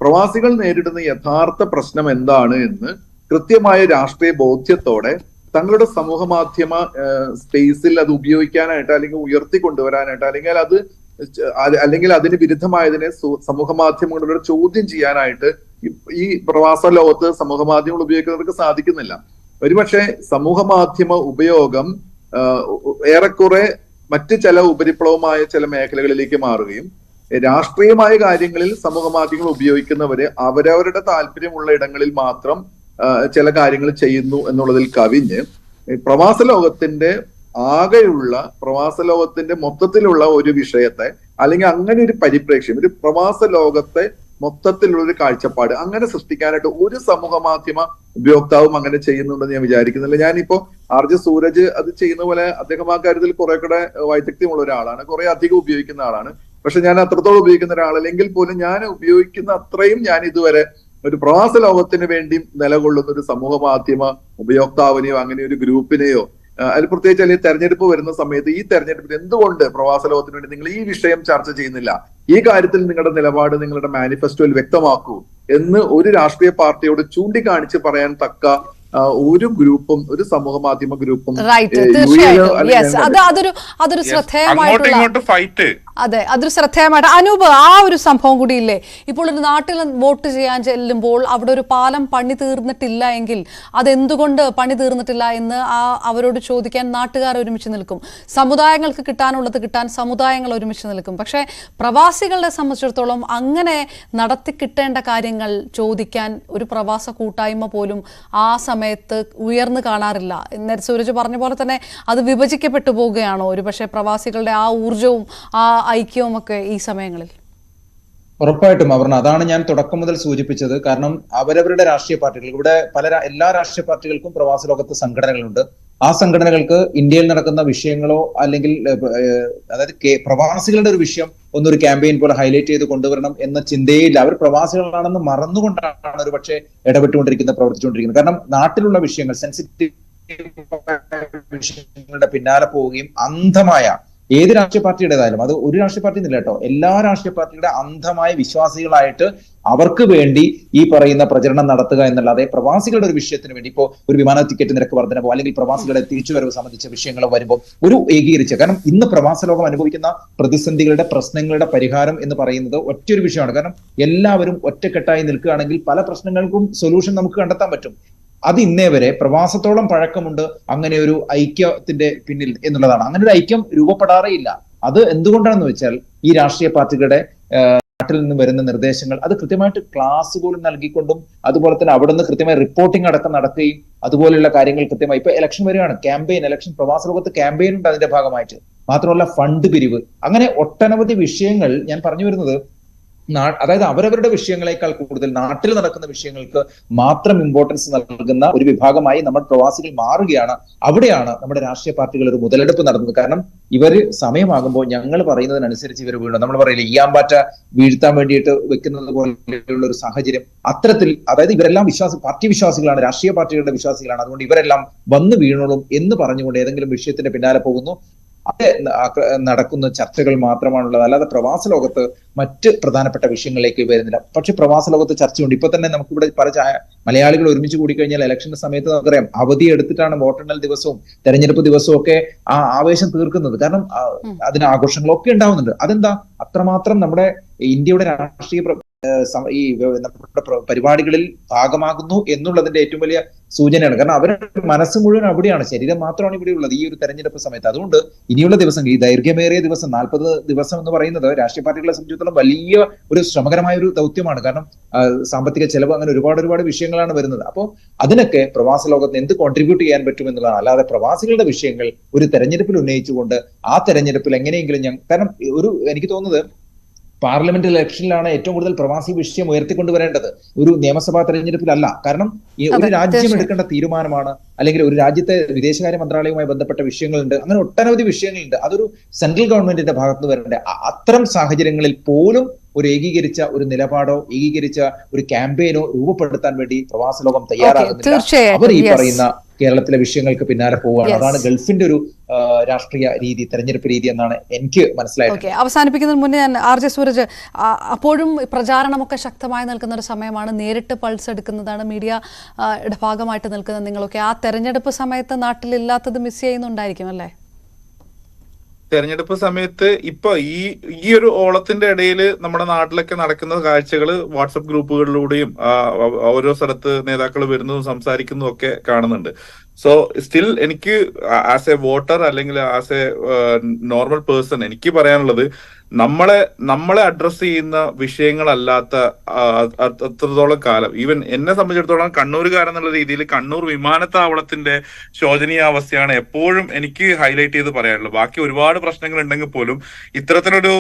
പ്രവാസികൾ നേരിടുന്ന യഥാർത്ഥ പ്രശ്നം എന്താണ് എന്ന് കൃത്യമായ രാഷ്ട്രീയ ബോധ്യത്തോടെ തങ്ങളുടെ സമൂഹ മാധ്യമ സ്പേസിൽ അത് ഉപയോഗിക്കാനായിട്ട് അല്ലെങ്കിൽ ഉയർത്തി കൊണ്ടുവരാനായിട്ട് അല്ലെങ്കിൽ അത് അല്ലെങ്കിൽ അതിന് വിരുദ്ധമായതിനെ സമൂഹ മാധ്യമങ്ങളിലൂടെ ചോദ്യം ചെയ്യാനായിട്ട് ഈ പ്രവാസ ലോകത്ത് സമൂഹ മാധ്യമങ്ങൾ ഉപയോഗിക്കുന്നവർക്ക് സാധിക്കുന്നില്ല. ഒരുപക്ഷെ സമൂഹ മാധ്യമ ഉപയോഗം ഏറെക്കുറെ മറ്റ് ചില ഉപരിപ്ലവമായ ചില മേഖലകളിലേക്ക് മാറുകയും രാഷ്ട്രീയമായ കാര്യങ്ങളിൽ സമൂഹ മാധ്യമങ്ങൾ ഉപയോഗിക്കുന്നവര് അവരവരുടെ താല്പര്യമുള്ള ഇടങ്ങളിൽ മാത്രം ചില കാര്യങ്ങൾ ചെയ്യുന്നു എന്നുള്ളതിൽ കവിഞ്ഞ് പ്രവാസ ലോകത്തിന്റെ ആകെയുള്ള പ്രവാസ ലോകത്തിന്റെ മൊത്തത്തിലുള്ള ഒരു വിഷയത്തെ അല്ലെങ്കിൽ അങ്ങനെ ഒരു പരിപ്രേക്ഷ്യം ഒരു പ്രവാസ ലോകത്തെ മൊത്തത്തിലുള്ള ഒരു കാഴ്ചപ്പാട് അങ്ങനെ സൃഷ്ടിക്കാനായിട്ട് ഒരു സമൂഹ മാധ്യമ ഉപയോക്താവും അങ്ങനെ ചെയ്യുന്നുണ്ടെന്ന് ഞാൻ വിചാരിക്കുന്നില്ല. ഞാനിപ്പോ ആർ ജെ സൂരജ് അത് ചെയ്യുന്ന പോലെ അദ്ദേഹം ആ കാര്യത്തിൽ കുറെ കൂടെ വൈദഗ്ധ്യമുള്ള ഒരാളാണ്. കുറെ അധികം ഉപയോഗിക്കുന്ന ആളാണ്. പക്ഷെ ഞാൻ അത്രത്തോളം ഉപയോഗിക്കുന്ന ഒരാളല്ലെങ്കിൽ പോലും ഞാൻ ഉപയോഗിക്കുന്ന അത്രയും ഞാൻ ഇതുവരെ ഒരു പ്രവാസ ലോകത്തിന് വേണ്ടി നിലകൊള്ളുന്ന ഒരു സമൂഹ മാധ്യമ ഉപയോക്താവിനെയോ അങ്ങനെ ഒരു ഗ്രൂപ്പിനെയോ അതിൽ പ്രത്യേകിച്ച് അല്ലെങ്കിൽ തെരഞ്ഞെടുപ്പ് വരുന്ന സമയത്ത് ഈ തെരഞ്ഞെടുപ്പിൽ എന്തുകൊണ്ട് പ്രവാസ ലോകത്തിന് വേണ്ടി നിങ്ങൾ ഈ വിഷയം ചർച്ച ചെയ്യുന്നില്ല? ഈ കാര്യത്തിൽ നിങ്ങളുടെ നിലപാട് നിങ്ങളുടെ മാനിഫെസ്റ്റോയിൽ വ്യക്തമാക്കൂ എന്ന് ഒരു രാഷ്ട്രീയ പാർട്ടിയോട് ചൂണ്ടിക്കാണിച്ച് പറയാൻ തക്ക ഒരു ഗ്രൂപ്പും ഒരു സമൂഹ മാധ്യമ ഗ്രൂപ്പും അതൊരു അതൊരു ശ്രദ്ധേയമായിട്ടുള്ള അതെ അതൊരു ശ്രദ്ധേയമായിട്ട് അനൂപ് ആ ഒരു സംഭവം കൂടി ഇല്ലേ ഇപ്പോൾ ഒരു നാട്ടിൽ വോട്ട് ചെയ്യാൻ ചെല്ലുമ്പോൾ അവിടെ ഒരു പാലം പണി തീർന്നിട്ടില്ല എങ്കിൽ അതെന്തുകൊണ്ട് പണി തീർന്നിട്ടില്ല എന്ന് ആ അവരോട് ചോദിക്കാൻ നാട്ടുകാർ ഒരുമിച്ച് നിൽക്കും. സമുദായങ്ങൾക്ക് കിട്ടാനുള്ളത് കിട്ടാൻ സമുദായങ്ങൾ ഒരുമിച്ച് നിൽക്കും. പക്ഷേ പ്രവാസികളെ സംബന്ധിച്ചിടത്തോളം അങ്ങനെ നടത്തി കിട്ടേണ്ട കാര്യങ്ങൾ ചോദിക്കാൻ ഒരു പ്രവാസ കൂട്ടായ്മ പോലും ആ സമയത്ത് ഉയർന്നു കാണാറില്ല. നേരത്തെ സൂരജ് പറഞ്ഞ പോലെ തന്നെ അത് വിഭജിക്കപ്പെട്ടു പോവുകയാണോ? ഒരു പക്ഷേ പ്രവാസികളുടെ ആ ഊർജവും ആ ഐക്യവും ഒക്കെ ഈ സമയങ്ങളിൽ? ഉറപ്പായിട്ടും അവർണ അതാണ് ഞാൻ തുടക്കം മുതൽ സൂചിപ്പിച്ചത്. കാരണം അവരവരുടെ രാഷ്ട്രീയ പാർട്ടികൾ ഇവിടെ പല എല്ലാ രാഷ്ട്രീയ പാർട്ടികൾക്കും പ്രവാസ ലോകത്ത് സംഘടനകളുണ്ട്. ആ സംഘടനകൾക്ക് ഇന്ത്യയിൽ നടക്കുന്ന വിഷയങ്ങളോ അല്ലെങ്കിൽ അതായത് പ്രവാസികളുടെ ഒരു വിഷയം ഒന്നൊരു ക്യാമ്പയിൻ പോലെ ഹൈലൈറ്റ് ചെയ്ത് കൊണ്ടുവരണം എന്ന ചിന്തയില്ല. അവർ പ്രവാസികളാണെന്ന് മറന്നുകൊണ്ടാണ് ഒരു പക്ഷേ ഇടപെട്ടുകൊണ്ടിരിക്കുന്നത് പ്രവർത്തിച്ചുകൊണ്ടിരിക്കുന്നത്. കാരണം നാട്ടിലുള്ള വിഷയങ്ങൾ സെൻസിറ്റീവ് വിഷയങ്ങളുടെ പിന്നാലെ പോവുകയും അന്ധമായ ഏത് രാഷ്ട്രീയ പാർട്ടിയുടേതായാലും അത് ഒരു രാഷ്ട്രീയ പാർട്ടി എന്നില്ല കേട്ടോ. എല്ലാ രാഷ്ട്രീയ പാർട്ടിയുടെ അന്ധമായ വിശ്വാസികളായിട്ട് അവർക്ക് വേണ്ടി ഈ പറയുന്ന പ്രചരണം നടത്തുക എന്നല്ലാതെ പ്രവാസികളുടെ ഒരു വിഷയത്തിന് വേണ്ടി ഇപ്പോൾ ഒരു വിമാന ടിക്കറ്റ് നിരക്ക് വർധനവോ അല്ലെങ്കിൽ പ്രവാസികളുടെ തിരിച്ചുവരവ് സംബന്ധിച്ച വിഷയങ്ങൾ വരുമ്പോൾ ഒരു ഏകീകരിച്ച കാരണം ഇന്ന് പ്രവാസ ലോകം അനുഭവിക്കുന്ന പ്രതിസന്ധികളുടെ പ്രശ്നങ്ങളുടെ പരിഹാരം എന്ന് പറയുന്നത് ഒറ്റയൊരു വിഷയമാണ്. കാരണം എല്ലാവരും ഒറ്റക്കെട്ടായി നിൽക്കുകയാണെങ്കിൽ പല പ്രശ്നങ്ങൾക്കും സൊല്യൂഷൻ നമുക്ക് കണ്ടെത്താൻ പറ്റും. അത് ഇന്നേ വരെ പ്രവാസത്തോളം പഴക്കമുണ്ട് അങ്ങനെ ഒരു ഐക്യത്തിന്റെ പിന്നിൽ എന്നുള്ളതാണ്. അങ്ങനെ ഒരു ഐക്യം രൂപപ്പെടാറേ ഇല്ല. അത് എന്തുകൊണ്ടാണെന്ന് വെച്ചാൽ ഈ രാഷ്ട്രീയ പാർട്ടികളുടെ നാട്ടിൽ നിന്ന് വരുന്ന നിർദ്ദേശങ്ങൾ അത് കൃത്യമായിട്ട് ക്ലാസ് പോലും നൽകിക്കൊണ്ടും അതുപോലെ തന്നെ അവിടെ നിന്ന് കൃത്യമായി റിപ്പോർട്ടിംഗ് അടക്കം നടക്കുകയും അതുപോലെയുള്ള കാര്യങ്ങൾ കൃത്യമായി ഇപ്പൊ ഇലക്ഷൻ വരികയാണ്. ക്യാമ്പയിൻ ഇലക്ഷൻ പ്രവാസ ലോകത്ത് ക്യാമ്പയിൻ ഉണ്ട് അതിന്റെ ഭാഗമായിട്ട്. മാത്രമല്ല ഫണ്ട് പിരിവ്. അങ്ങനെ ഒട്ടനവധി വിഷയങ്ങൾ ഞാൻ പറഞ്ഞു വരുന്നത് അതായത് അവരവരുടെ വിഷയങ്ങളെക്കാൾ കൂടുതൽ നാട്ടിൽ നടക്കുന്ന വിഷയങ്ങൾക്ക് മാത്രം ഇമ്പോർട്ടൻസ് നൽകുന്ന ഒരു വിഭാഗമായി നമ്മൾ പ്രവാസികൾ മാറുകയാണ്. അവിടെയാണ് നമ്മുടെ രാഷ്ട്രീയ പാർട്ടികൾ ഒരു മുതലെടുപ്പ് നടത്തുന്നത് കാരണം ഇവർ സമയമാകുമ്പോൾ ഞങ്ങൾ പറയുന്നതിനനുസരിച്ച് ഇവർ വീണു നമ്മൾ പറയില്ല ഈയാമ്പാറ്റ വീഴ്ത്താൻ വേണ്ടിയിട്ട് വെക്കുന്നത് പോലെയുള്ള ഒരു സാഹചര്യം. അത്തരത്തിൽ അതായത് ഇവരെല്ലാം വിശ്വാസ പാർട്ടി വിശ്വാസികളാണ് രാഷ്ട്രീയ പാർട്ടികളുടെ വിശ്വാസികളാണ്. അതുകൊണ്ട് ഇവരെല്ലാം വന്ന് വീണോളും എന്ന് പറഞ്ഞുകൊണ്ട് ഏതെങ്കിലും വിഷയത്തിന്റെ പിന്നാലെ പോകുന്നു. അത് നടക്കുന്ന ചർച്ചകൾ മാത്രമാണുള്ളത്. അല്ലാതെ പ്രവാസ ലോകത്ത് മറ്റ് പ്രധാനപ്പെട്ട വിഷയങ്ങളിലേക്ക് വരുന്നില്ല. പക്ഷെ പ്രവാസ ലോകത്ത് ചർച്ചയുണ്ട്. ഇപ്പൊ തന്നെ നമുക്കിവിടെ പല മലയാളികൾ ഒരുമിച്ച് കൂടി കഴിഞ്ഞാൽ ഇലക്ഷന്റെ സമയത്ത് നമുക്കറിയാം അവധി എടുത്തിട്ടാണ് വോട്ടെണ്ണൽ ദിവസവും തെരഞ്ഞെടുപ്പ് ദിവസവും ഒക്കെ ആ ആവേശം തീർക്കുന്നത്. കാരണം. അതിന് ആഘോഷങ്ങളൊക്കെ ഉണ്ടാവുന്നുണ്ട്. അതെന്താ? അത്രമാത്രം നമ്മുടെ ഇന്ത്യയുടെ രാഷ്ട്രീയ ഈ നമ്മുടെ പരിപാടികളിൽ ഭാഗമാകുന്നു എന്നുള്ളതിന്റെ ഏറ്റവും വലിയ സൂചനയാണ്. കാരണം അവരുടെ മനസ്സ് മുഴുവൻ അവിടെയാണ്. ശരീരം മാത്രമാണ് ഇവിടെ ഉള്ളത് ഈ ഒരു തെരഞ്ഞെടുപ്പ് സമയത്ത്. അതുകൊണ്ട് ഇനിയുള്ള ദിവസം ഈ ദൈർഘ്യമേറിയ ദിവസം നാൽപ്പത് ദിവസം എന്ന് പറയുന്നത് രാഷ്ട്രീയ പാർട്ടികളെ സംബന്ധിച്ചിടത്തോളം വലിയ ഒരു ശ്രമകരമായ ഒരു ദൗത്യമാണ്. കാരണം സാമ്പത്തിക ചെലവ് അങ്ങനെ ഒരുപാട് ഒരുപാട് വിഷയങ്ങളാണ് വരുന്നത്. അപ്പോൾ അതിനൊക്കെ പ്രവാസ ലോകത്തിന് എന്ത് കോൺട്രിബ്യൂട്ട് ചെയ്യാൻ പറ്റും എന്നുള്ളതാണ്. അല്ലാതെ പ്രവാസികളുടെ വിഷയങ്ങൾ ഒരു തെരഞ്ഞെടുപ്പിൽ ഉന്നയിച്ചുകൊണ്ട് ആ തെരഞ്ഞെടുപ്പിൽ എങ്ങനെയെങ്കിലും ഞാൻ കാരണം ഒരു എനിക്ക് തോന്നുന്നത് പാർലമെന്റ് ഇലക്ഷനിലാണ് ഏറ്റവും കൂടുതൽ പ്രവാസി വിഷയം ഉയർത്തിക്കൊണ്ടുവരേണ്ടത്. ഒരു നിയമസഭാ തെരഞ്ഞെടുപ്പിലല്ല. കാരണം ഈ ഒരു രാജ്യം എടുക്കേണ്ട തീരുമാനമാണ് അല്ലെങ്കിൽ ഒരു രാജ്യത്തെ വിദേശകാര്യ മന്ത്രാലയവുമായി ബന്ധപ്പെട്ട വിഷയങ്ങളുണ്ട്. അങ്ങനെ ഒട്ടനവധി വിഷയങ്ങളുണ്ട്. അതൊരു സെൻട്രൽ ഗവൺമെന്റിന്റെ ഭാഗത്ത് നിന്ന് വരേണ്ട അത്തരം സാഹചര്യങ്ങളിൽ പോലും ഒരു ഏകീകരിച്ച ഒരു നിലപാടോ ഏകീകരിച്ച ഒരു ക്യാമ്പയിനോ രൂപപ്പെടുത്താൻ വേണ്ടി പ്രവാസ ലോകം തയ്യാറാകുന്നില്ല. അവർ ഈ പറയുന്ന കേരളത്തിലെ വിഷയങ്ങൾക്ക് പിന്നാലെ പോവുകയാണ്. അതാണ് ഗൾഫിന്റെ ഒരു രാഷ്ട്രീയ രീതി തെരഞ്ഞെടുപ്പ് രീതി എന്നാണ് എനിക്ക് മനസ്സിലായത് ഓക്കെ അവസാനിപ്പിക്കുന്നതിന് മുന്നേ ഞാൻ ആർ ജെ സൂരജ് അപ്പോഴും പ്രചാരണമൊക്കെ ശക്തമായി നിൽക്കുന്ന ഒരു സമയമാണ്. നേരിട്ട് പൾസ് എടുക്കുന്നതാണ് മീഡിയ ഭാഗമായിട്ട് നിൽക്കുന്നത് നിങ്ങളൊക്കെ. ആ തെരഞ്ഞെടുപ്പ് സമയത്ത് നാട്ടിലില്ലാത്തത് മിസ് ചെയ്യുന്നുണ്ടായിരിക്കും അല്ലേ? തെരഞ്ഞെടുപ്പ് സമയത്ത് ഇപ്പൊ ഈ ഈ ഒരു ഓളത്തിന്റെ ഇടയിൽ നമ്മുടെ നാട്ടിലൊക്കെ നടക്കുന്ന കാഴ്ചകൾ വാട്സപ്പ് ഗ്രൂപ്പുകളിലൂടെയും ഓരോ സ്ഥലത്ത് നേതാക്കൾ വരുന്നതും സംസാരിക്കുന്നതും ഒക്കെ കാണുന്നുണ്ട്. സോ സ്റ്റിൽ എനിക്ക് ആസ് എ വോട്ടർ അല്ലെങ്കിൽ ആസ് എ നോർമൽ പേഴ്സൺ എനിക്ക് പറയാനുള്ളത് നമ്മളെ നമ്മളെ അഡ്രസ് ചെയ്യുന്ന വിഷയങ്ങളല്ലാത്ത അത്രത്തോളം കാലം. ഈവൻ എന്നെ സംബന്ധിച്ചിടത്തോളം കണ്ണൂരുകാരൻ എന്നുള്ള രീതിയിൽ കണ്ണൂർ വിമാനത്താവളത്തിന്റെ ശോചനീയാവസ്ഥയാണ് എപ്പോഴും എനിക്ക് ഹൈലൈറ്റ് ചെയ്ത് പറയാനുള്ളത്. ബാക്കി ഒരുപാട് പ്രശ്നങ്ങൾ ഉണ്ടെങ്കിൽ പോലും ഇത്തരത്തിലൊരു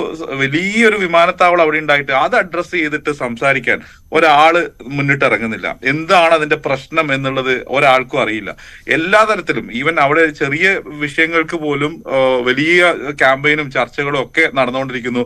വലിയൊരു വിമാനത്താവളം അവിടെ ഉണ്ടായിട്ട് അത് അഡ്രസ് ചെയ്തിട്ട് സംസാരിക്കാൻ ഒരാൾ മുന്നിട്ടിറങ്ങുന്നില്ല. എന്താണ് അതിന്റെ പ്രശ്നം എന്നുള്ളത് ഒരാൾക്കും അറിയില്ല. എല്ലാ തരത്തിലും. ഈവൻ അവിടെ ചെറിയ വിഷയങ്ങൾക്ക് പോലും വലിയ ക്യാമ്പയിനും ചർച്ചകളും ഒക്കെ നടന്നുകൊണ്ടിരിക്കുന്നു.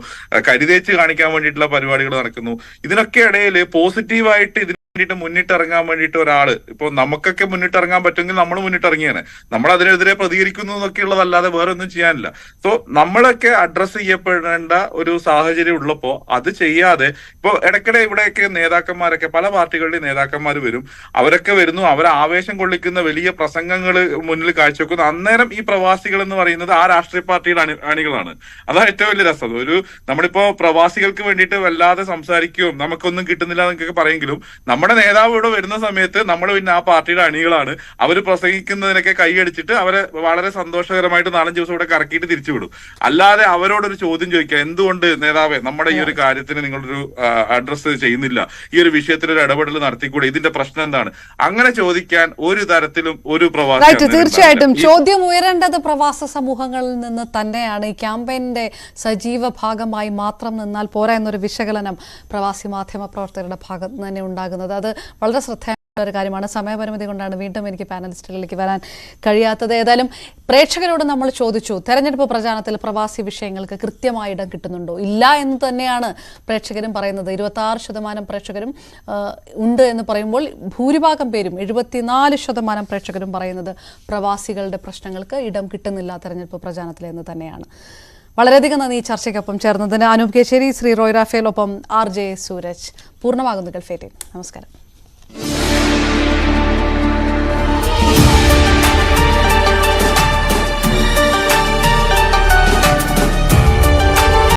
കരുതേച്ച് കാണിക്കാൻ വേണ്ടിയിട്ടുള്ള പരിപാടികൾ നടക്കുന്നു. ഇതിനൊക്കെ ഇടയിൽ പോസിറ്റീവായിട്ട് ഇതിന് വേണ്ടിയിട്ട് മുന്നിട്ടിറങ്ങാൻ വേണ്ടിയിട്ട് ഒരാൾ. ഇപ്പൊ നമുക്കൊക്കെ മുന്നിട്ടിറങ്ങാൻ പറ്റുമെങ്കിൽ നമ്മൾ മുന്നിട്ടിറങ്ങിയാണ്. നമ്മൾ അതിനെതിരെ പ്രതികരിക്കുന്നു എന്നൊക്കെയുള്ളതല്ലാതെ വേറെ ഒന്നും ചെയ്യാനില്ല. സോ നമ്മളൊക്കെ അഡ്രസ് ചെയ്യപ്പെടേണ്ട ഒരു സാഹചര്യം ഉള്ളപ്പോൾ അത് ചെയ്യാതെ ഇപ്പൊ ഇടയ്ക്കിടെ ഇവിടെയൊക്കെ നേതാക്കന്മാരൊക്കെ പല പാർട്ടികളുടെയും നേതാക്കന്മാർ വരും. അവരൊക്കെ വരുന്നു. അവരെ ആവേശം കൊള്ളിക്കുന്ന വലിയ പ്രസംഗങ്ങൾ മുന്നിൽ കാഴ്ചവെക്കുന്നു. അന്നേരം ഈ പ്രവാസികൾ എന്ന് പറയുന്നത് ആ രാഷ്ട്രീയ പാർട്ടിയുടെ അണി അണികളാണ്. അതാണ് ഏറ്റവും വലിയ രസം. ഒരു നമ്മളിപ്പോ പ്രവാസികൾക്ക് വേണ്ടിയിട്ട് വല്ലാതെ സംസാരിക്കുകയും നമുക്കൊന്നും കിട്ടുന്നില്ല എന്നൊക്കെ പറയെങ്കിലും നമ്മുടെ നേതാവ് ഇവിടെ വരുന്ന സമയത്ത് നമ്മൾ പിന്നെ ആ പാർട്ടിയുടെ അണികളാണ്. അവർ പ്രസംഗിക്കുന്നതിനൊക്കെ കൈയടിച്ചിട്ട് അവരെ വളരെ സന്തോഷകരമായിട്ട് നാലഞ്ച് ദിവസം ഇവിടെ കറക്കിയിട്ട് തിരിച്ചു വിടും. അല്ലാതെ അവരോടൊരു ചോദ്യം ചോദിക്കുക എന്തുകൊണ്ട് നേതാവേ നമ്മുടെ ഈ ഒരു കാര്യത്തിന് നിങ്ങളൊരു അഡ്രസ്സ് ചെയ്യുന്നില്ല. ഈ ഒരു വിഷയത്തിൽ ഒരു ഇടപെടൽ നടത്തിക്കൂടെ? ഇതിന്റെ പ്രശ്നം എന്താണ്? അങ്ങനെ ചോദിക്കാൻ ഒരു തരത്തിലും ഒരു പ്രവാസി തീർച്ചയായിട്ടും. ചോദ്യം ഉയരേണ്ടത് പ്രവാസ സമൂഹങ്ങളിൽ നിന്ന് തന്നെയാണ്. ഈ ക്യാമ്പയിന്റെ സജീവ ഭാഗമായി മാത്രം നിന്നാൽ പോരാ എന്നൊരു വിശകലനം പ്രവാസി മാധ്യമ പ്രവർത്തകരുടെ ഭാഗത്ത് തന്നെ ഉണ്ടാകുന്നത്. അത് വളരെ ശ്രദ്ധേയമായ ഒരു കാര്യമാണ്. സമയപരിമിതി കൊണ്ടാണ് വീണ്ടും എനിക്ക് പാനലിസ്റ്റുകളിലേക്ക് വരാൻ കഴിയാത്തത്. ഏതായാലും പ്രേക്ഷകരോട് നമ്മൾ ചോദിച്ചു തെരഞ്ഞെടുപ്പ് പ്രചാരണത്തിൽ പ്രവാസി വിഷയങ്ങൾക്ക് കൃത്യമായ ഇടം കിട്ടുന്നുണ്ടോ? ഇല്ല എന്ന് തന്നെയാണ് പ്രേക്ഷകരും പറയുന്നത്. ഇരുപത്തി ശതമാനം പ്രേക്ഷകരും ഉണ്ട് എന്ന് പറയുമ്പോൾ ഭൂരിഭാഗം പേരും എഴുപത്തിനാല് ശതമാനം പ്രേക്ഷകരും പറയുന്നത് പ്രവാസികളുടെ പ്രശ്നങ്ങൾക്ക് ഇടം കിട്ടുന്നില്ല തെരഞ്ഞെടുപ്പ് പ്രചാരണത്തിൽ എന്ന് തന്നെയാണ്. വളരെയധികം നന്ദി ചർച്ചയ്ക്കൊപ്പം ചേർന്നതിന്. അനൂപ് കേശേരി ശ്രീ റോയ് റാഫേലൊപ്പം ആർ ജെ സൂരജ്. പൂർണമാകുന്നു ഗൾഫേറ്റേ നമസ്കാരം.